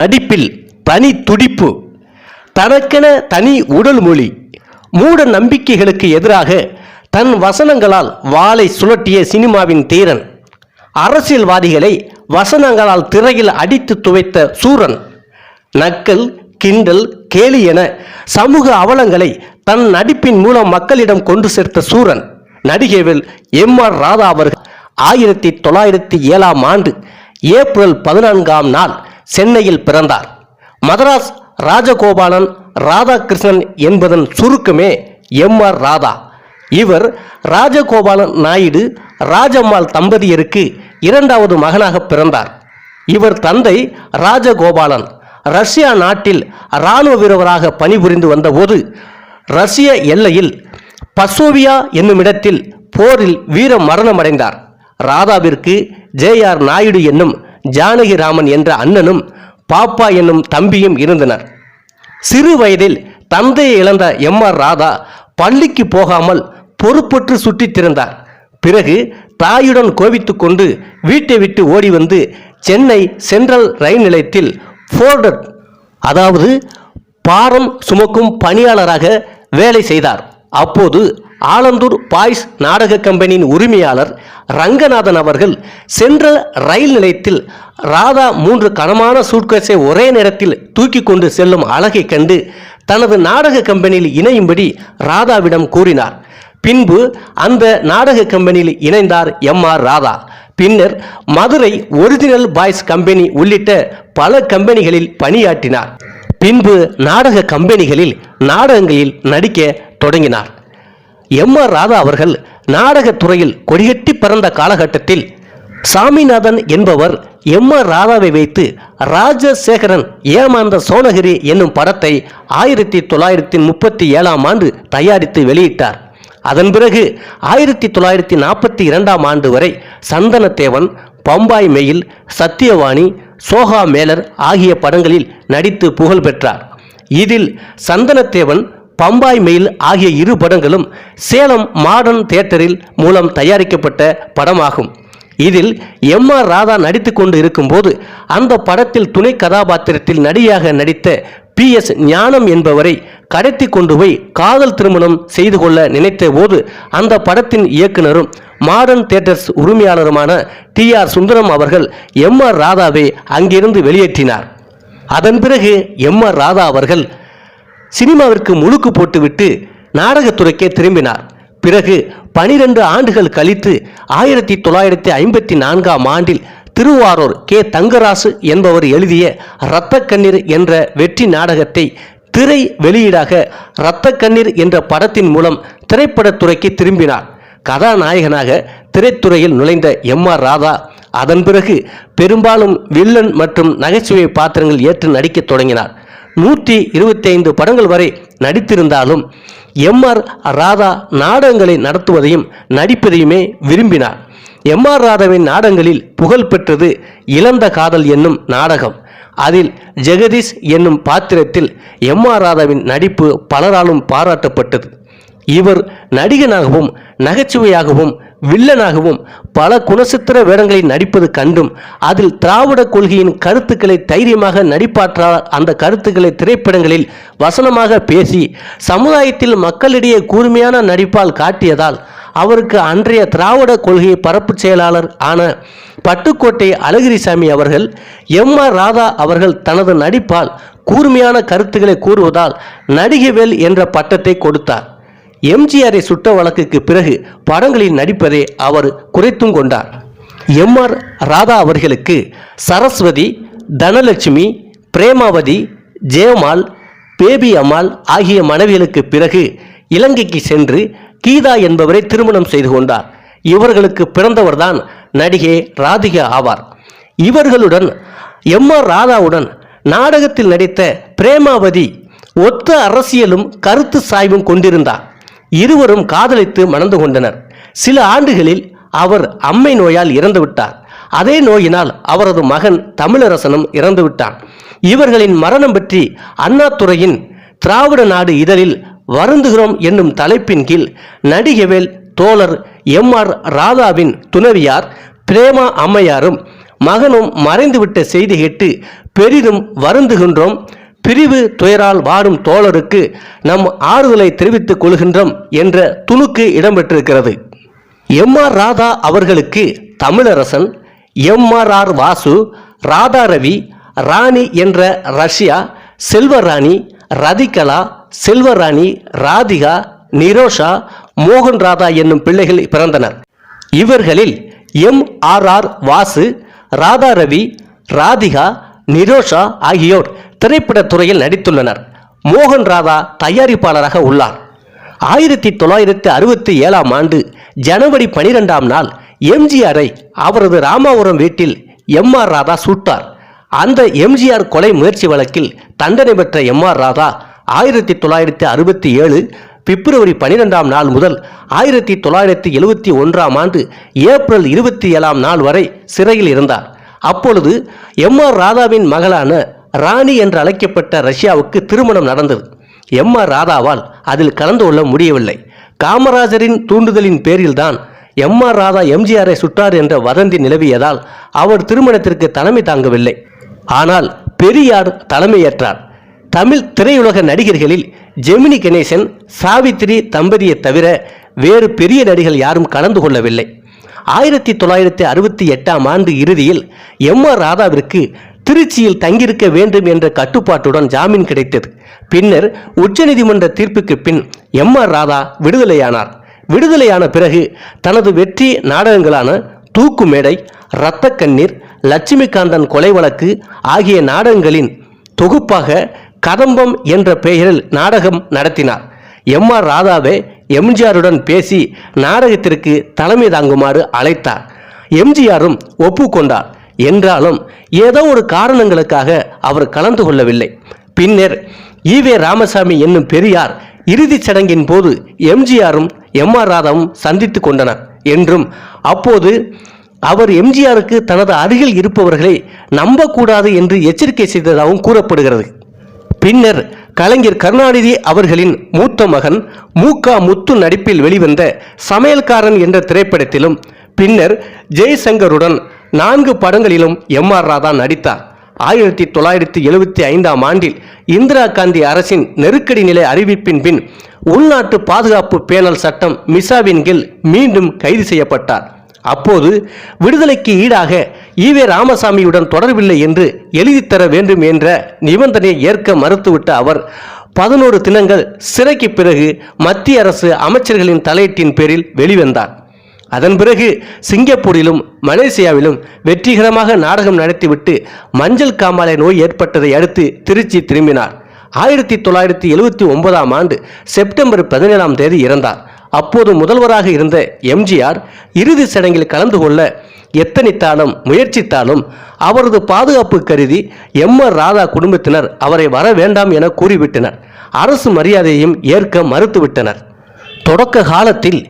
நடிப்பில் தனி துடிப்பு தனக்கென தனி உடல் மொழி மூட நம்பிக்கைகளுக்கு எதிராக தன் வசனங்களால் வாளை சுழட்டிய சினிமாவின் தீரன் அரசியல்வாதிகளை வசனங்களால் திரையில் அடித்து துவைத்த சூரன் நக்கல் கிண்டல் கேலி என சமூக அவலங்களை தன் நடிப்பின் மூலம் மக்களிடம் கொண்டு சேர்த்த சூரன் நடிகைவில் எம் ஆர் ராதா அவர்கள் ஆயிரத்தி தொள்ளாயிரத்தி ஏழாம் ஆண்டு ஏப்ரல் பதினான்காம் நாள் சென்னையில் பிறந்தார். மதராஸ் ராஜகோபாலன் ராதாகிருஷ்ணன் என்பதன் சுருக்கமே எம் ஆர் ராதா. இவர் ராஜகோபாலன் நாயுடு ராஜம்மாள் தம்பதியருக்கு இரண்டாவது மகனாக பிறந்தார். இவர் தந்தை ராஜகோபாலன். ரஷ்யா நாட்டில் இராணுவ வீரராக பணிபுரிந்து வந்தபோது ரஷ்ய எல்லையில் பசோவியா என்னுமிடத்தில் போரில் வீர மரணமடைந்தார் ராதாவிற்கு ஜே ஆர் நாயுடு என்னும் ஜானகிராமன் என்ற அண்ணனும் பாப்பா என்னும் தம்பியும் இருந்தனர். சிறு வயதில் தந்தையை இழந்த எம் ஆர் ராதா பள்ளிக்கு போகாமல் பொறுப்பற்று சுற்றித் திறந்தார் பிறகு தாயுடன் கோவித்து கொண்டு வீட்டை விட்டு ஓடி வந்து சென்னை சென்ட்ரல் ரயில் நிலையத்தில் ஃபோர்டர் அதாவது பாரம் சுமக்கும் பணியாளராக வேலை செய்தார். அப்போது ஆலந்தூர் பாய்ஸ் நாடக கம்பெனியின் உரிமையாளர் ரங்கநாதன் அவர்கள் சென்ட்ரல் ரயில் நிலையத்தில் ராதா மூன்று கனமான சூட்கேஸை ஒரே நேரத்தில் தூக்கி கொண்டு செல்லும் அழகை கண்டு தனது நாடக கம்பெனியில் இணையும்படி ராதாவிடம் கூறினார். பின்பு அந்த நாடக கம்பெனியில் இணைந்தார் எம் ஆர் ராதா. பின்னர் மதுரை ஒரிஜினல் பாய்ஸ் கம்பெனி உள்ளிட்ட பல கம்பெனிகளில் பணியாற்றினார். பின்பு நாடக கம்பெனிகளில் நாடகங்களில் நடிக்க தொடங்கினார். எம் ஆர் ராதா அவர்கள் நாடகத்துறையில் கொடிகட்டி பறந்த காலகட்டத்தில் சாமிநாதன் என்பவர் எம் ஆர் ராதாவை வைத்து ராஜசேகரன் ஏமாந்த சோனகிரி என்னும் படத்தை ஆயிரத்தி தொள்ளாயிரத்தி முப்பத்தி ஏழாம் ஆண்டு தயாரித்து வெளியிட்டார். அதன் பிறகு ஆயிரத்தி தொள்ளாயிரத்தி நாற்பத்தி இரண்டாம் ஆண்டு வரை சந்தனத்தேவன் பம்பாய் மெயில் சத்தியவாணி சோகா மேலர் ஆகிய படங்களில் நடித்து புகழ் பெற்றார் இதில் சந்தனத்தேவன் பம்பாய் மெயில் ஆகிய இரு படங்களும் சேலம் மாடர்ன் தியேட்டரில் மூலம் தயாரிக்கப்பட்ட படமாகும். இதில் எம் ஆர் ராதா நடித்து கொண்டு இருக்கும்போது அந்த படத்தில் துணை கதாபாத்திரத்தில் நடிகையாக நடித்த பி எஸ் ஞானம் என்பவரை கடத்தி கொண்டு போய் காதல் திருமணம் செய்து கொள்ள நினைத்த போது அந்த படத்தின் இயக்குனரும் மாடர்ன் தியேட்டர்ஸ் உரிமையாளருமான டி ஆர் சுந்தரம் அவர்கள் எம் ஆர் ராதாவை அங்கிருந்து வெளியேற்றினார். அதன் பிறகு எம் ஆர் ராதா அவர்கள் சினிமாவிற்கு முழுக்கு போட்டுவிட்டு நாடகத்துறைக்கே திரும்பினார். பிறகு பனிரெண்டு ஆண்டுகள் கழித்து ஆயிரத்தி தொள்ளாயிரத்தி ஐம்பத்தி நான்காம் ஆண்டில் திருவாரூர் கே. தங்கராசு என்பவர் எழுதிய இரத்த கண்ணீர் என்ற வெற்றி நாடகத்தை திரை வெளியீடாக இரத்த கண்ணீர் என்ற படத்தின் மூலம் திரைப்படத்துறைக்கு திரும்பினார். கதாநாயகனாக திரைத்துறையில் நுழைந்த எம். ஆர். ராதா அதன் பிறகு பெரும்பாலும் வில்லன் மற்றும் நகைச்சுவை பாத்திரங்கள் ஏற்று நடிக்கத் தொடங்கினார். நூற்றி இருபத்தைந்து படங்கள் வரை நடித்திருந்தாலும் எம் ஆர் ராதா நாடகங்களை நடத்துவதையும் நடிப்பதையுமே விரும்பினார். எம் ஆர் ராதாவின் நாடகங்களில் புகழ் பெற்றது இழந்த காதல் என்னும் நாடகம். அதில் ஜெகதீஷ் என்னும் பாத்திரத்தில் எம் ஆர் ராதாவின் நடிப்பு பலராலும் பாராட்டப்பட்டது. இவர் நடிகனாகவும் நகைச்சுவையாகவும் வில்லனாகவும் பல குணசித்திர வேடங்களில் நடிப்பது கண்டும் அதில் திராவிட கொள்கையின் கருத்துக்களை தைரியமாக நடிப்பாற்றால் அந்த கருத்துக்களை திரைப்படங்களில் வசனமாக பேசி சமுதாயத்தில் மக்களிடையே கூர்மையான நடிப்பால் காட்டியதால் அவருக்கு அன்றைய திராவிட கொள்கை பரப்பு செயலாளர் ஆன பட்டுக்கோட்டை அழகிரிசாமி அவர்கள் எம் ஆர் ராதா அவர்கள் தனது நடிப்பால் கூர்மையான கருத்துக்களை கூறுவதால் நடிகவேல் என்ற பட்டத்தை கொடுத்தார். எம்ஜிஆரை சுட்ட வழக்குக்கு பிறகு படங்களில் நடிப்பதை அவர் குறைத்தும் கொண்டார். எம் ஆர் ராதா அவர்களுக்கு சரஸ்வதி தனலட்சுமி பிரேமாவதி ஜெயமால் பேபி அம்மாள் ஆகிய மனைவிகளுக்கு பிறகு இலங்கைக்கு சென்று கீதா என்பவரை திருமணம் செய்து கொண்டார். இவர்களுக்கு பிறந்தவர்தான் நடிகை ராதிகா ஆவார். இவர்களுடன் எம் ஆர் ராதாவுடன் நாடகத்தில் நடித்த பிரேமாவதி ஒத்த அரசியலும் கருத்து சாய்வும் கொண்டிருந்தார். இருவரும் காதலித்து மணந்து கொண்டனர். சில ஆண்டுகளில் அவர் அம்மை நோயால் இறந்துவிட்டார் அதே நோயினால் அவரது மகன் தமிழரசனும் இறந்துவிட்டான் இவர்களின் மரணம் பற்றி அண்ணாதுரையின் திராவிட நாடு இதழில் வருந்துகிறோம் என்னும் தலைப்பின் கீழ் நடிகவேல் தோழர் எம் ஆர் ராதாவின் துணைவியார் பிரேமா அம்மையாரும் மகனும் மறைந்துவிட்ட செய்தி கேட்டு பெரிதும் வருந்துகின்றோம். பிரிவு துயரால் வாடும் தோழருக்கு நம் ஆறுதலை தெரிவித்துக் கொள்கின்றோம் என்ற துணுக்கு இடம்பெற்றிருக்கிறது. எம் ஆர் ராதா அவர்களுக்கு Tamilarasan M R R Vasu Radha Ravi Rani என்ற ரஷ்யா செல்வராணி ரதிகலா செல்வராணி ராதிகா நிரோஷா மோகன் ராதா என்னும் பிள்ளைகள் பிறந்தனர். இவர்களில் M R R Vasu Radha Ravi Radhika Nirosha ஆகியோர் திரைப்படத் துறையில் நடித்துள்ளனர். மோகன் ராதா தயாரிப்பாளராக உள்ளார். ஆயிரத்தி தொள்ளாயிரத்தி அறுபத்தி ஏழாம் ஆண்டு ஜனவரி பனிரெண்டாம் நாள் எம்ஜிஆரை அவரது ராமாபுரம் வீட்டில் எம் ஆர் ராதா சுட்டார். அந்த எம்ஜிஆர் கொலை முயற்சி வழக்கில் தண்டனை பெற்ற எம் ஆர் ராதா ஆயிரத்தி தொள்ளாயிரத்தி அறுபத்தி ஏழு பிப்ரவரி பனிரெண்டாம் நாள் முதல் ஆயிரத்தி தொள்ளாயிரத்தி எழுபத்தி ஒன்றாம் ஆண்டு ஏப்ரல் இருபத்தி ஏழாம் நாள் வரை சிறையில் இருந்தார். அப்பொழுது எம் ஆர் ராதாவின் மகளான ராணி என்று அழைக்கப்பட்ட ரஷ்யாவுக்கு திருமணம் நடந்தது. எம் ஆர் ராதாவால் அதில் கலந்து கொள்ள முடியவில்லை. காமராஜரின் தூண்டுதலின் பேரில்தான் எம் ஆர் ராதா எம்ஜிஆரை சுட்டார் என்ற வதந்தி நிலவியதால் அவர் திருமணத்திற்கு தலைமை தாங்கவில்லை. ஆனால் பெரியார் தலைமையேற்றார். தமிழ் திரையுலக நடிகர்களில் ஜெமினி கணேசன் சாவித்திரி தம்பதியை தவிர வேறு பெரிய நடிகர்கள் யாரும் கலந்து கொள்ளவில்லை. ஆயிரத்தி தொள்ளாயிரத்தி அறுபத்தி எட்டாம் ஆண்டு இறுதியில் எம் ஆர் ராதாவிற்கு திருச்சியில் தங்கியிருக்க வேண்டும் என்ற கட்டுப்பாட்டுடன் ஜாமீன் கிடைத்தது. பின்னர் உச்சநீதிமன்ற தீர்ப்புக்கு பின் எம் ஆர் ராதா விடுதலையானார். விடுதலையான பிறகு தனது வெற்றி நாடகங்களான தூக்கு மேடை இரத்த கண்ணீர் லட்சுமிகாந்தன் கொலை வழக்கு ஆகிய நாடகங்களின் தொகுப்பாக கதம்பம் என்ற பெயரில் நாடகம் நடத்தினார். எம் ஆர் ராதாவே எம்ஜிஆருடன் பேசி நாடகத்திற்கு தலைமை தாங்குமாறு அழைத்தார். எம்ஜிஆரும் ஒப்புக்கொண்டார். என்றாலும் ஏதோ ஒரு காரணங்களுக்காக அவர் கலந்து கொள்ளவில்லை. பின்னர் ஈவே ராமசாமி என்னும் பெரியார் இறுதிச் சடங்கின் போது எம்ஜிஆரும் எம். ஆர். ராதாவும் சந்தித்து கொண்டனர். என்றும் அப்போது அவர் எம்ஜிஆருக்கு தனது அருகில் இருப்பவர்களை நம்பக்கூடாது என்று எச்சரிக்கை செய்ததாகவும் கூறப்படுகிறது. பின்னர் கலைஞர் கருணாநிதி அவர்களின் மூத்த மகன் மூகா முத்து நடிப்பில் வெளிவந்த சமையல்காரன் என்ற திரைப்படத்திலும் பின்னர் ஜெய்சங்கருடன் நான்கு படங்களிலும் எம் ஆர் ராதா நடித்தார். ஆயிரத்தி தொள்ளாயிரத்தி எழுபத்தி ஐந்தாம் ஆண்டில் இந்திரா காந்தி அரசின் நெருக்கடி நிலை அறிவிப்பின் பின் உள்நாட்டு பாதுகாப்பு பேணல் சட்டம் மிசாவின் கீழ் மீண்டும் கைது செய்யப்பட்டார். அப்போது விடுதலைக்கு ஈடாக ஈவே ராமசாமியுடன் தொடர்பில்லை என்று எழுதித்தர வேண்டும் என்ற நிபந்தனையை ஏற்க மறுத்துவிட்ட அவர் பதினோரு தினங்கள் சிறைக்கு பிறகு மத்திய அரசு அமைச்சர்களின் தலையீட்டின் பேரில் வெளிவந்தார். அதன் பிறகு சிங்கப்பூரிலும் மலேசியாவிலும் வெற்றிகரமாக நாடகம் நடத்திவிட்டு மஞ்சள் காமாலை நோய் ஏற்பட்டதை அடுத்து திருச்சி திரும்பினார். ஆயிரத்தி தொள்ளாயிரத்தி எழுபத்தி ஒன்பதாம் ஆண்டு செப்டம்பர் பதினேழாம் தேதி இறந்தார். அப்போது முதல்வராக இருந்த எம்ஜிஆர் இறுதி சடங்கில் கலந்து கொள்ள எத்தனைத்தாலும் முயற்சித்தாலும் அவரது பாதுகாப்பு கருதி எம் ஆர் ராதா குடும்பத்தினர் அவரை வர வேண்டாம் என கூறிவிட்டனர். அரசு மரியாதையையும் ஏற்க மறுத்துவிட்டனர். தொடக்க காலத்தில்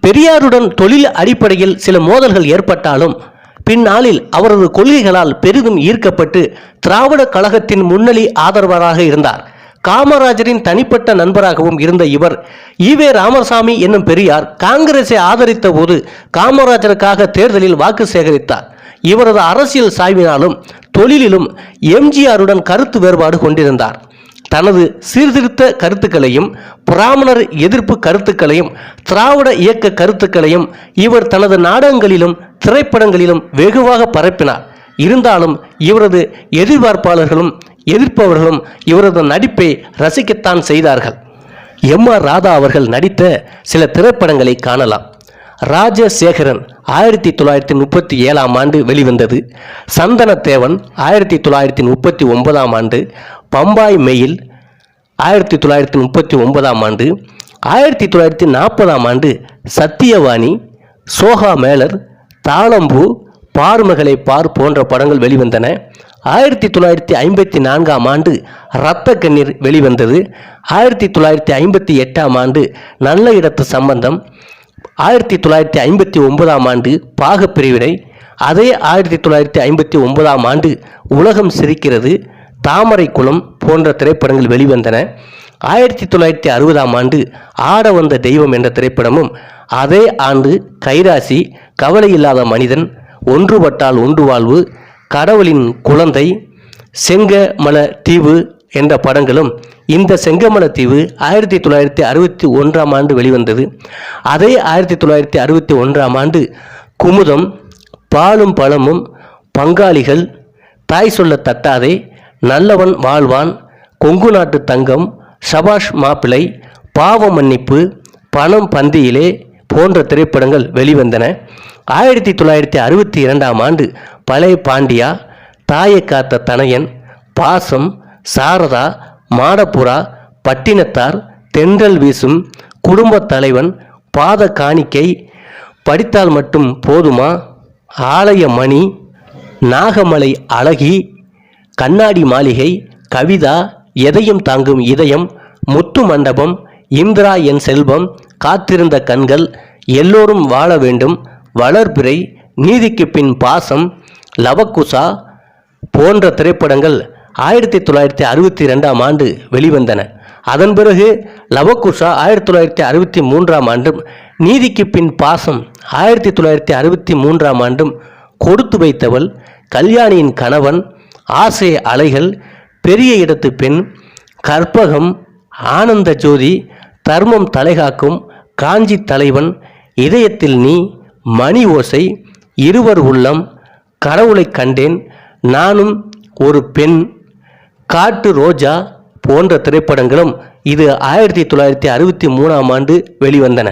பெரியாருடன் தொழில் அடிப்படையில் சில மோதல்கள் ஏற்பட்டாலும் பின்னாளில் அவரது கொள்கைகளால் பெரிதும் ஈர்க்கப்பட்டு திராவிட கழகத்தின் முன்னணி ஆதரவராக இருந்தார். காமராஜரின் தனிப்பட்ட நண்பராகவும் இருந்த இவர் ஈவே ராமசாமி என்னும் பெரியார் காங்கிரஸை ஆதரித்த போது காமராஜருக்காக தேர்தலில் வாக்கு சேகரித்தார். இவரது அரசியல் சாய்வினாலும் தொழிலிலும் எம்ஜிஆருடன் கருத்து வேறுபாடு கொண்டிருந்தார். தனது சீர்திருத்த கருத்துக்களையும் பிராமணர் எதிர்ப்பு கருத்துக்களையும் திராவிட இயக்க கருத்துக்களையும் இவர் தனது நாடகங்களிலும் திரைப்படங்களிலும் வெகுவாக பரப்பினார். இருந்தாலும் இவரது எதிர்பார்ப்பாளர்களும் எதிர்ப்பவர்களும் இவரது நடிப்பை ரசிக்கத்தான் செய்தார்கள். எம் ஆர் ராதா அவர்கள் நடித்த சில திரைப்படங்களை காணலாம். ராஜசேகரன் ஆயிரத்தி தொள்ளாயிரத்தி முப்பத்தி ஏழாம் ஆண்டு வெளிவந்தது. சந்தனத்தேவன் ஆயிரத்தி தொள்ளாயிரத்தி முப்பத்தி ஒன்பதாம் ஆண்டு. பம்பாய் மெயில் ஆயிரத்தி தொள்ளாயிரத்தி முப்பத்தி ஒன்பதாம் ஆண்டு ஆயிரத்தி தொள்ளாயிரத்தி நாற்பதாம் ஆண்டு சத்தியவாணி சோகா மேலர் தாளம்பூ பார்மகளை பார் போன்ற படங்கள் வெளிவந்தன. ஆயிரத்தி தொள்ளாயிரத்தி ஐம்பத்தி நான்காம் ஆண்டு இரத்த கண்ணீர் வெளிவந்தது. ஆயிரத்தி தொள்ளாயிரத்தி ஐம்பத்தி எட்டாம் ஆண்டு நல்ல இடத்து சம்பந்தம். ஆயிரத்தி தொள்ளாயிரத்தி ஐம்பத்தி ஒன்பதாம் ஆண்டு பாகப்பிரிவினை. அதே ஆயிரத்தி தொள்ளாயிரத்தி ஐம்பத்தி ஒன்பதாம் ஆண்டு உலகம் சிரிக்கிறது. தாமரை குளம் போன்ற திரைப்படங்கள் வெளிவந்தன. ஆயிரத்தி தொள்ளாயிரத்தி அறுபதாம் ஆண்டு ஆட வந்த தெய்வம் என்ற திரைப்படமும் அதே ஆண்டு கைராசி கவலை இல்லாத மனிதன் ஒன்றுபட்டால் ஒன்று வாழ்வு கடவுளின் குழந்தை செங்கமல தீவு என்ற படங்களும் இந்த செங்கமல தீவு ஆயிரத்தி தொள்ளாயிரத்தி அறுபத்தி ஒன்றாம் ஆண்டு வெளிவந்தது. அதே ஆயிரத்தி தொள்ளாயிரத்தி அறுபத்தி ஒன்றாம் ஆண்டு குமுதம் பாலும் பழமும் பங்காளிகள் தாய் சொல்ல தட்டாதே நல்லவன் வாழ்வான் கொங்கு நாட்டு தங்கம் சபாஷ் மாப்பிளை பாவ மன்னிப்பு பணம் பந்தியிலே போன்ற திரைப்படங்கள் வெளிவந்தன. ஆயிரத்தி தொள்ளாயிரத்தி அறுபத்தி இரண்டாம் ஆண்டு பழைய பாண்டியா தாயை காத்த தனையன் பாசம் சாரதா மாடப்புறா பட்டினத்தார் தென்றல் வீசும் குடும்பத் தலைவன் பாத காணிக்கை படித்தால் மட்டும் போதுமா? ஆலய மணி நாகமலை அழகி கண்ணாடி மாளிகை கவிதா எதையும் தாங்கும் இதயம் முத்து மண்டபம் இந்திரா என் செல்வம் காத்திருந்த கண்கள் எல்லோரும் வாழ வேண்டும் வளர்பிறை நீதிக்கு பின் பாசம் லவக்குசா போன்ற திரைப்படங்கள் ஆயிரத்தி தொள்ளாயிரத்தி அறுபத்தி ரெண்டாம் ஆண்டு வெளிவந்தன. அதன் பிறகு லவக்குஷா ஆயிரத்தி தொள்ளாயிரத்தி அறுபத்தி மூன்றாம் ஆண்டும் நீதிக்கு பின் பாசம் ஆயிரத்தி தொள்ளாயிரத்தி அறுபத்தி மூன்றாம் ஆண்டும் கொடுத்து வைத்தவள் கல்யாணியின் கணவன் ஆசை அலைகள் பெரிய இடத்து பெண் கற்பகம் ஆனந்த ஜோதி தர்மம் தலைகாக்கும் காஞ்சி தலைவன் இதயத்தில் நீ மணி ஓசை இருவர் உள்ளம் கடவுளை கண்டேன் நானும் ஒரு பெண் காட்டு ரோஜா போன்ற திரைப்படங்களும் இது ஆயிரத்தி தொள்ளாயிரத்தி அறுபத்தி மூணாம் ஆண்டு வெளிவந்தன.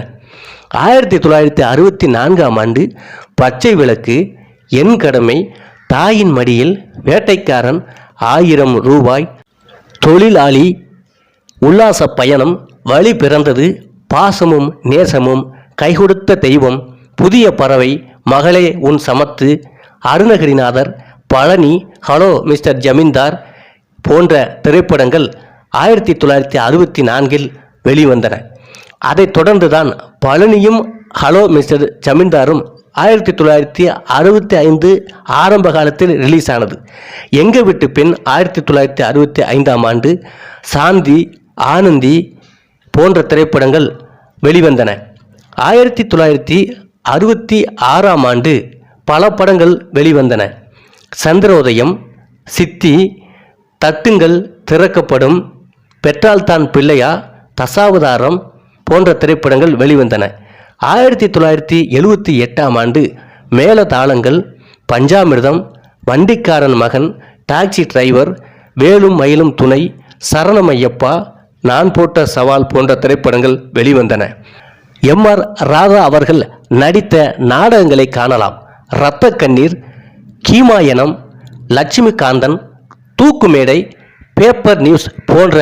ஆயிரத்தி தொள்ளாயிரத்தி அறுபத்தி நான்காம் ஆண்டு பச்சை விளக்கு என் கடமை தாயின் மடியில் வேட்டைக்காரன் ஆயிரம் ரூபாய். தொழிலாளி உல்லாச பயணம் வழி பிறந்தது பாசமும் நேசமும் கைகொடுத்த தெய்வம் புதிய பறவை மகளே உன் சமத்து அருணகிரிநாதர் பழனி ஹலோ மிஸ்டர் ஜமீன்தார் போன்ற திரைப்படங்கள் ஆயிரத்தி தொள்ளாயிரத்தி அறுபத்தி நான்கில் வெளிவந்தன. அதைத் தொடர்ந்துதான் பழனியும் ஹலோ மிஸ்டர் ஜமீன்தாரும் ஆயிரத்தி தொள்ளாயிரத்தி அறுபத்தி ஐந்து ஆரம்ப காலத்தில் ரிலீஸ் ஆனது எங்க விட்டு பெண் ஆயிரத்தி தொள்ளாயிரத்தி அறுபத்தி ஐந்தாம் ஆண்டு சாந்தி ஆனந்தி போன்ற திரைப்படங்கள் வெளிவந்தன. ஆயிரத்தி தொள்ளாயிரத்தி அறுபத்தி ஆறாம் ஆண்டு பல படங்கள் வெளிவந்தன. சந்திரோதயம் சித்தி தட்டுங்கள் திறக்கப்படும் பெற்றால்தான் பிள்ளையா தசாவதாரம் போன்ற திரைப்படங்கள் வெளிவந்தன. ஆயிரத்தி தொள்ளாயிரத்தி எழுவத்தி எட்டாம் ஆண்டு மேல தாளங்கள் பஞ்சாமிர்தம் வண்டிக்காரன் மகன் டாக்ஸி டிரைவர் வேலும் மயிலும் துணை சரணமையப்பா நான் போட்ட சவால் போன்ற திரைப்படங்கள் வெளிவந்தன. எம் ஆர் ராதா அவர்கள் நடித்த நாடகங்களை காணலாம். இரத்த கண்ணீர் கீமாயனம் லட்சுமிகாந்தன் தூக்குமேடை பேப்பர் நியூஸ் போன்ற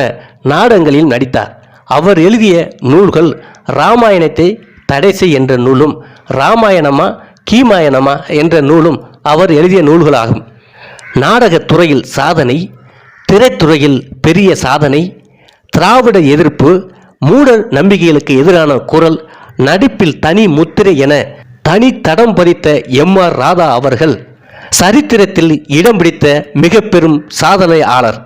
நாடகங்களில் நடித்தார். அவர் எழுதிய நூல்கள் ராமாயணத்தை தடைசி என்ற நூலும் ராமாயணமா கீமாயணமா என்ற நூலும் அவர் எழுதிய நூல்களாகும். நாடகத் துறையில் சாதனை திரைத்துறையில் பெரிய சாதனை திராவிட எதிர்ப்பு மூட நம்பிக்கைகளுக்கு எதிரான குரல் நடிப்பில் தனி முத்திரை என தனி தடம் பதித்த எம் ஆர் ராதா அவர்கள் சரித்திரத்தில் இடம் பிடித்த மிக பெரும் சாதனையாளர்.